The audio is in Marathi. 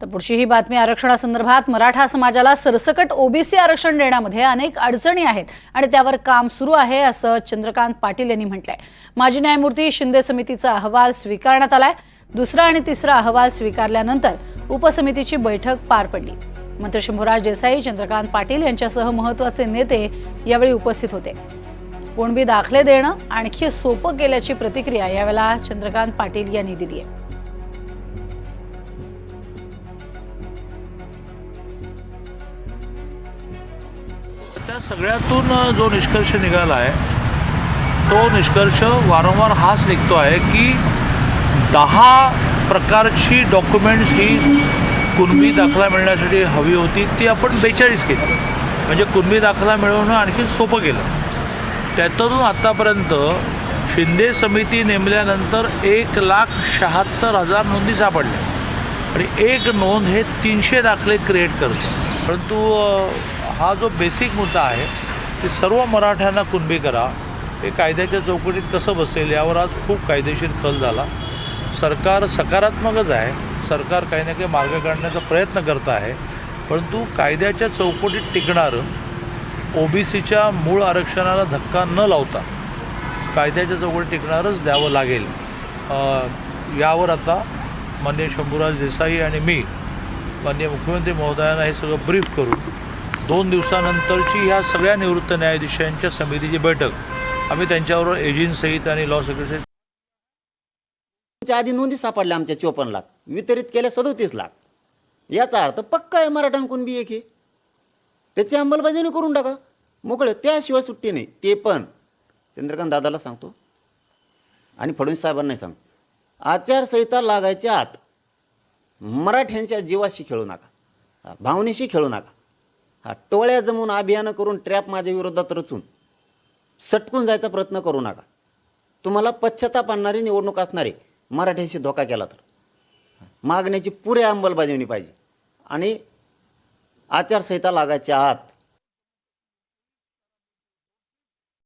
तर पुढची ही बातमी आरक्षणासंदर्भात मराठा समाजाला सरसकट ओबीसी आरक्षण देण्यामध्ये अनेक अडचणी आहेत आणि त्यावर काम सुरू आहे असं चंद्रकांत पाटील यांनी म्हटलंय. माजी न्यायमूर्ती शिंदे समितीचा अहवाल स्वीकारण्यात आलाय. दुसरा आणि तिसरा अहवाल स्वीकारल्यानंतर उपसमितीची बैठक पार पडली. मंत्री शंभूराज देसाई चंद्रकांत पाटील यांच्यासह महत्त्वाचे नेते यावेळी उपस्थित होते. कोणबी दाखले देणं आणखी सोपं केल्याची प्रतिक्रिया यावेळेला चंद्रकांत पाटील यांनी दिली आहे त्या सगळ्यातून जो निष्कर्ष निघाला आहे तो निष्कर्ष वारंवार हाच निघतो आहे की दहा प्रकारची डॉक्युमेंट्स ही कुणबी दाखला मिळण्यासाठी हवी होती ती आपण बेचाळीस केली. म्हणजे कुणबी दाखला मिळवणं आणखी सोपं केलं त्यातून आत्तापर्यंत शिंदे समिती नेमल्यानंतर एक लाख शहात्तर हजार नोंदी सापडल्या. आणि एक नोंद हे तीनशे दाखले क्रिएट करते. परंतु हा जो बेसिक मुद्दा आहे की सर्व मराठ्यांना कुणबी करा. हे कायद्याच्या चौकटीत कसं बसेल यावर आज खूप कायदेशीर कल झाला. सरकार सकारात्मकच आहे. सरकार काही ना काही मार्ग काढण्याचा प्रयत्न करत आहे. परंतु कायद्याच्या चौकटीत टिकणारं ओ बी सीच्या मूळ आरक्षणाला धक्का न लावता कायद्याच्या चौकटीत टिकणारच द्यावं लागेल. यावर आता माननीय शंभूराज देसाई आणि मी माननीय मुख्यमंत्री महोदयांना हे सगळं ब्रीफ करून दोन दिवसानंतरची ह्या सगळ्या निवृत्त न्यायाधीशांच्या समितीची बैठक. आम्ही त्यांच्याबरोबर एजंटसहित आणि लॉ सेक्रेटरी आधी नोंदी सापडल्या आमच्या चोपन्न लाख वितरित केल्या सदोतीस लाख. याचा अर्थ पक्का आहे मराठ्यांकून बी एक हे त्याची अंमलबजावणी करून टाका. मोकळे त्याशिवाय सुट्टी नाही. ते पण. चंद्रकांत दादाला सांगतो. आणि फडणवीस साहेबांनाही सांगतो. आचारसंहिता लागायच्या आत मराठ्यांच्या जीवाशी खेळू नका. भावनेशी खेळू नका. हा टोळ्या जमून अभियानं करून ट्रॅप माझ्या विरोधात रचून सटकून जायचा प्रयत्न करू नका. तुम्हाला पश्चाताप आणणारी निवडणूक असणारी मराठ्यांशी धोका केला तर. मागण्याची पुरे अंमलबजावणी पाहिजे. आणि आचारसंहिता लागायच्या आत